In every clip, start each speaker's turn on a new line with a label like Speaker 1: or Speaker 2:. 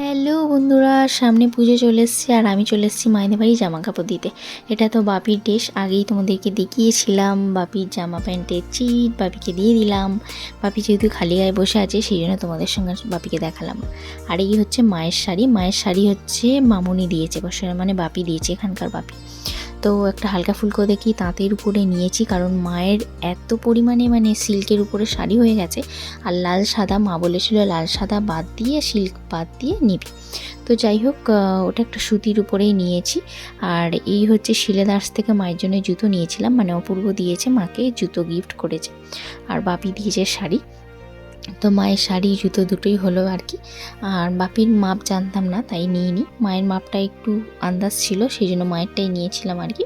Speaker 1: Hello বন্ধুরা, সামনে পুজো চলে এসছে আর আমি চলে এসেছি মায়েদের বাড়ি জামা কাপড় দিতে। এটা তো বাপির ড্রেস, আগেই তোমাদেরকে দেখিয়েছিলাম। বাপির জামা প্যান্টের চিট বাপিকে দিয়ে দিলাম। বাপি যেহেতু খালি গায়ে বসে আছে, সেই জন্য তোমাদের সঙ্গে বাপিকে দেখালাম। আর এই হচ্ছে মায়ের শাড়ি। মায়ের শাড়ি হচ্ছে মামুনি দিয়েছে বসে মানে বাপি দিয়েছে এখানকার বাপি। তো একটা হালকা ফুলকো দেখি তাঁতের উপরে নিয়েছি কারণ মায়ের এত পরিমাণে মানে সিল্কের উপরে শাড়ি হয়ে গেছে আর লাল সাদা মা বলেছিল লাল সাদা বাদ দিয়ে সিল্ক বাদ দিয়ে নিবি। তো যাই হোক ওটা একটা সুতির উপরেই নিয়েছি আর এই হচ্ছে শিলেদাস থেকে মায়ের জন্য জুতো নিয়েছিলাম মানে অপূর্ব দিয়েছে মাকে, জুতো গিফট করেছে। আর বাপি দিয়েছে শাড়ি। তো মায়ের শাড়ি, জুতো দুটোই হলো আর কি। আর বাপির মাপ জানতাম না, তাই নিয়ে নিই মায়ের মাপটা একটু আন্দাজ ছিল, সেই জন্য মায়েরটাই নিয়েছিলাম আর কি।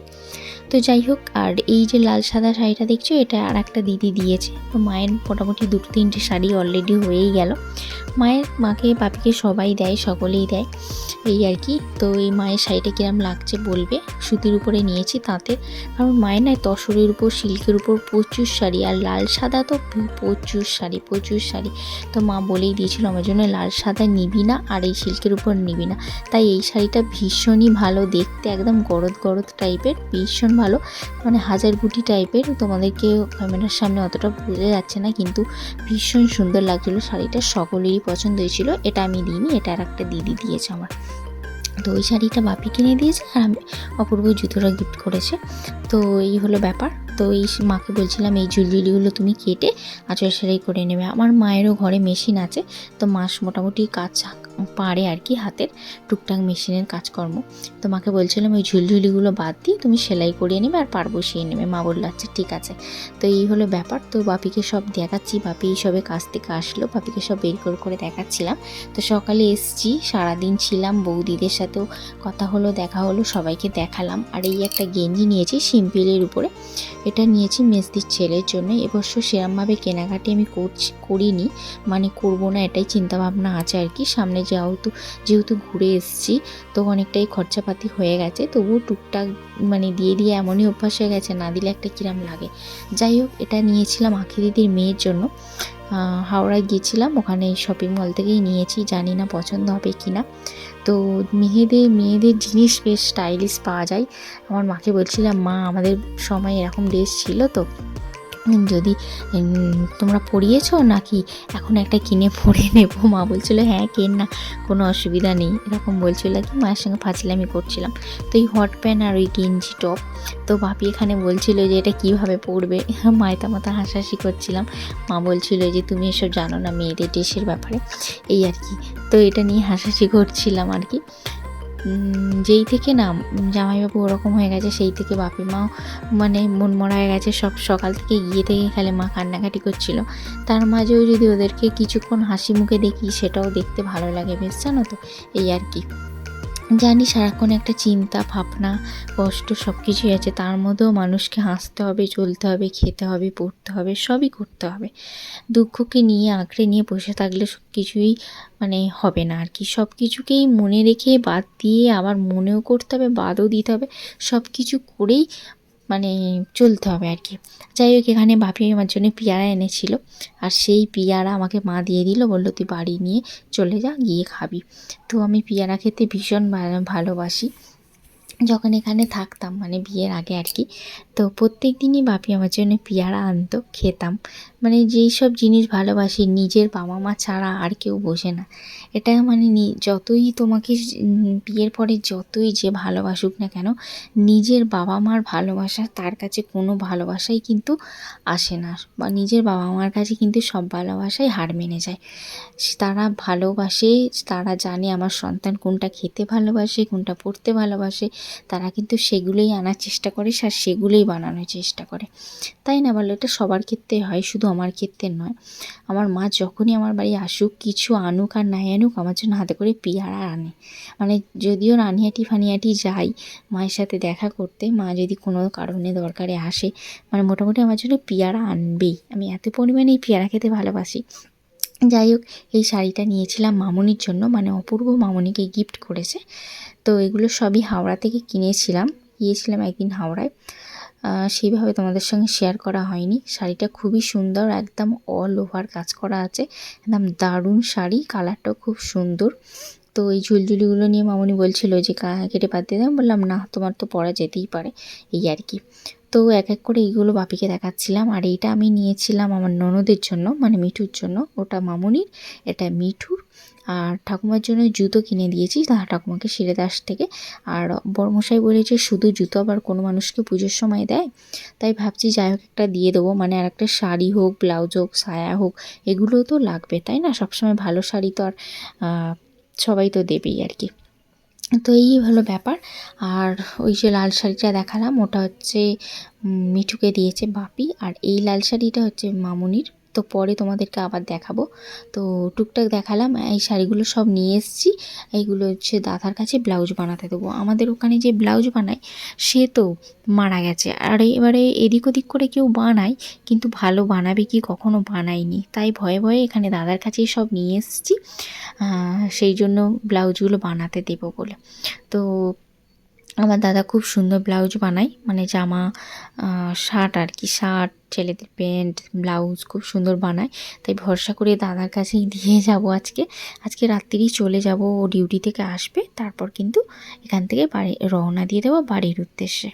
Speaker 1: তো যাই হোক, আর এই যে লাল সাদা শাড়িটা দেখছ, এটা আর একটা দিদি দিয়েছে। তো মায়ের মোটামুটি দুটো তিনটে শাড়ি অলরেডি হয়েই গেল। মায়ের, মাকে, বাপিকে সবাই দেয়, সকলেই দেয়। এই আর কি, তো এই মায়ের শাড়িটা কিরম লাগছে বলবে? সুতির উপরে নিয়েছি তাতে কারণ মায়ের নয় তসরের উপর, সিল্কের উপর প্রচুর শাড়ি। আর লাল সাদা তো প্রচুর শাড়ি প্রচুর শাড়ি। তো মা বলেই দিয়েছিল, আমার জন্য লাল সাদা নিবি না, আর এই সিল্কের উপর নিবি না। তাই এই শাড়িটা ভীষণই ভালো দেখতে, একদম গরদ গরদ টাইপের ভীষণ ভালো। মানে হাজার গুটি টাইপের তোমাদেরকে ক্যামেরার সামনে অতটা বোঝা যাচ্ছে না, কিন্তু ভীষণ সুন্দর লাগছিল। শাড়িটা সকলেরই পছন্দ হয়েছিল। এটা আমি দিইনি, এটা আর একটা দিদি দিয়েছে আমার। তো ওই শাড়িটা বাপি কিনে দিয়েছে আর আমি অপূর্ব জুতোটা গিফট করেছে। তো এই হলো ব্যাপার। তো এই মাকে বলছিলাম, এই ঝুলঝুলিগুলো তুমি কেটে আঁচল সেলাই করে নেবে। আমার মায়েরও ঘরে মেশিন আছে, তো মাস মোটামুটি কাজ পারে আর কি হাতের টুকটাক মেশিনের কাজকর্ম। তো মাকে বলছিলাম ওই ঝুলঝুলিগুলো বাদ দিয়ে তুমি সেলাই করিয়ে নেবে আর পার বসিয়ে নেবে। মা বলল আচ্ছা ঠিক আছে। তো এই হলো ব্যাপার। তো বাপিকে সব দেখাচ্ছি। বাপি এই সবে কাজ থেকে আসলো। বাপিকে সব বের করে করে দেখাচ্ছিলাম। তো সকালে এসছি, সারাদিন ছিলাম, বৌদিদের সাথেও কথা হলো, দেখা হলো, সবাইকে দেখালাম। আর এই একটা গেঞ্জি নিয়েছি সিম্পিলের উপরে। এটা নিয়েছি মেসদির ছেলের জন্য। এবছর সেরমভাবে কেনাকাটি আমি করছি, করিনি। মানে করব না, এটাই চিন্তাভাবনা আছে আর কি। সামনে যেহেতু যেহেতু ঘুরে এসছি, তো অনেকটাই খরচাপাতি হয়ে গেছে। তবুও টুকটাক মানে দিয়ে দিয়ে এমনই অভ্যাস হয়ে গেছে, না দিলে একটা কিরাম লাগে। যাই হোক, এটা নিয়েছিলাম আখি দিদির মেয়ের জন্য। হাওড়ায় গিয়েছিলাম, ওখানে শপিং মল থেকেই নিয়েছি, জানি না পছন্দ হবে কি না তো মেয়েদের মেয়েদের জিনিস বেশ স্টাইলিশ পাওয়া যায়। আমার মাকে বলছিলাম, মা, আমাদের সময় এরকম ড্রেস ছিল তো। যদি তোমরা পরিয়েছো নাকি? এখন একটা কিনে পড়ে নেব। মা বলছিল হ্যাঁ কেন না, কোনো অসুবিধা নেই। এরকম বলছিল কি, মায়ের সঙ্গে ফাজলামি করছিলাম। তো এই হট প্যান্ট আর ওই গেঞ্জি টপ, তো বাপি এখানে বলছিল যে, এটা কীভাবে পরবে? মায়ের মাথা হাসাহাসি করছিলাম। মা বলছিল যে, তুমি এসব জানো না মেয়েদের ড্রেসের ব্যাপারে। এই আর কি, তো এটা নিয়ে হাসাহাসি করছিলাম আর কি। যেই থেকে না জামাইবাবু ওরকম হয়ে গেছে, সেই থেকে বাপি মাও মানে মন মরা হয়ে গেছে, সব সকাল থেকে গিয়ে থেকে খেলে মা কান্নাকাটি করছিল। তার মাঝেও যদি ওদেরকে কিছুক্ষণ হাসি মুখে দেখি, সেটাও দেখতে ভালো লাগে বেশ, জানো তো? এই আর কি। জানি সারাক্ষণ একটা চিন্তা, ভাবনা, কষ্ট সব কিছুই আছে। তার মধ্যেও মানুষকে হাসতে হবে, চলতে হবে, খেতে হবে, পড়তে হবে, সবই করতে হবে। দুঃখকে নিয়ে, আঁকড়ে নিয়ে বসে থাকলে সব কিছুই মানে হবে না আর কি। সব কিছুকেই মনে রেখে বাদ দিয়ে আবার মনেও করতে হবে, বাদও দিতে হবে। সব কিছু করেই মানে চলতে হবে আর কি। যাই হোক, এখানে বাপি আমার জন্য পিয়ারা এনেছিল। আর সেই পিয়ারা আমাকে মা দিয়ে দিল, বলল, তুই বাড়ি নিয়ে চলে যা, গিয়ে খাবি। তো আমি পিয়ারা খেতে ভীষণ ভালোবাসি। যখন এখানে থাকতাম মানে বিয়ের আগে আর কি তো প্রত্যেক দিনই বাপি আমার জন্য পেয়ারা আনতো, খেতাম। মানে যেই সব জিনিস ভালোবাসি, নিজের বাবা মা ছাড়া আর কেউ বোঝে না। এটা মানে যতই তোমাকে বিয়ের পরে যতই যে ভালোবাসুক না কেন, নিজের বাবা মার ভালোবাসা, তার কাছে কোনো ভালোবাসাই কিন্তু আসে না। বা নিজের বাবা মার কাছে কিন্তু সব ভালোবাসাই হার মেনে যায়। তারা ভালোবাসে, তারা জানে আমার সন্তান কোনটা খেতে ভালোবাসে, কোনটা পড়তে ভালোবাসে, তারা কিন্তু সেগুলোই আনার চেষ্টা করে, আর সেগুলোই বানানোর চেষ্টা করে। তাই না বলো? এটা সবার ক্ষেত্রে হয়, শুধু আমার ক্ষেত্রে নয়। আমার মা যখনই আমার বাড়ি আসুক, কিছু আনুক আর নাই আনুক, আমার জন্য হাতে করে পেয়ারা আনে। মানে যদিও রানিহাটি ফানিহাটি যাই, মায়ের সাথে দেখা করতে, মা যদি কোনো কারণে দরকারে আসে মানে মোটামুটি আমার জন্য পেয়ারা আনবেই। আমি এত পরিমাণে এই পেয়ারা খেতে ভালোবাসি। যাই হোক, এই শাড়িটা নিয়েছিলাম মামনির জন্য মানে অপূর্ব মামনিকে গিফট করেছে। তো এগুলো সবই হাওড়া থেকে কিনেছিলাম। গিয়েছিলাম একদিন হাওড়ায়। সেইভাবে তোমাদের সঙ্গে শেয়ার করা হয়নি। শাড়িটা খুবই সুন্দর, একদম অল ওভার কাজ করা আছে। একদম দারুণ শাড়ি কালারটাও খুব সুন্দর। তো এই ঝুলঝুলিগুলো নিয়ে মামুনি বলছিল যে কেটে বাদ দিয়ে দেন বললাম, না, তোমার তো পরা যেতেই পারে। এই আর কি। তো এক এক করে এইগুলো বাপিকে দেখাচ্ছিলাম। আর এইটা আমি নিয়েছিলাম আমার ননদের জন্য মানে মিঠুর জন্য। ওটা মামুনির, এটা মিঠুর। আর ঠাকুমার জন্য জুতো কিনে দিয়েছি, তা ঠাকুমাকে শিরে দাস থেকে। আর বড়মশাই বলেছে শুধু জুতো আবার কোনো মানুষকে পুজোর সময় দেয়? তাই ভাবছি যাই হোক একটা দিয়ে দেবো। মানে আর একটা শাড়ি হোক, ব্লাউজ হোক, সায়া হোক এগুলোও তো লাগবে, তাই না? সবসময় ভালো শাড়ি তো আর সবাই তো দেবেই আর কি। তো এই হলো ব্যাপার। আর ওই যে লাল শাড়িটা দেখালাম, ওটা হচ্ছে মিঠুকে দিয়েছে বাপি। আর এই লাল শাড়িটা হচ্ছে মামুনির। তো পরে তোমাদেরকে আবার দেখাবো। তো টুকটাক দেখালাম, এই শাড়িগুলো সব নিয়ে এসেছি। এইগুলো হচ্ছে দাদার কাছে ব্লাউজ বানাতে দেবো। আমাদের ওখানে যে ব্লাউজ বানায়, সে তো মারা গেছে। আর এবারে এদিক ওদিক করে কেউ বানায়, কিন্তু ভালো বানাবে কি কখনো বানায়নি। তাই ভয়ে ভয়ে এখানে দাদার কাছেই সব নিয়ে এসেছি। সেই জন্য ব্লাউজগুলো বানাতে দেবো বলে। তো আমার দাদা খুব সুন্দর ব্লাউজ বানায় মানে জামা শার্ট আর কি, শার্ট, ছেলেদের প্যান্ট, ব্লাউজ খুব সুন্দর বানায়। তাই ভরসা করে দাদার কাছেই দিয়ে যাব আজকে। আজকে রাত্রিই চলে যাব, ও ডিউটি থেকে আসবে, তারপর কিন্তু এখান থেকে বাড়ি রওনা দিয়ে দেবো বাড়ির উদ্দেশ্যে।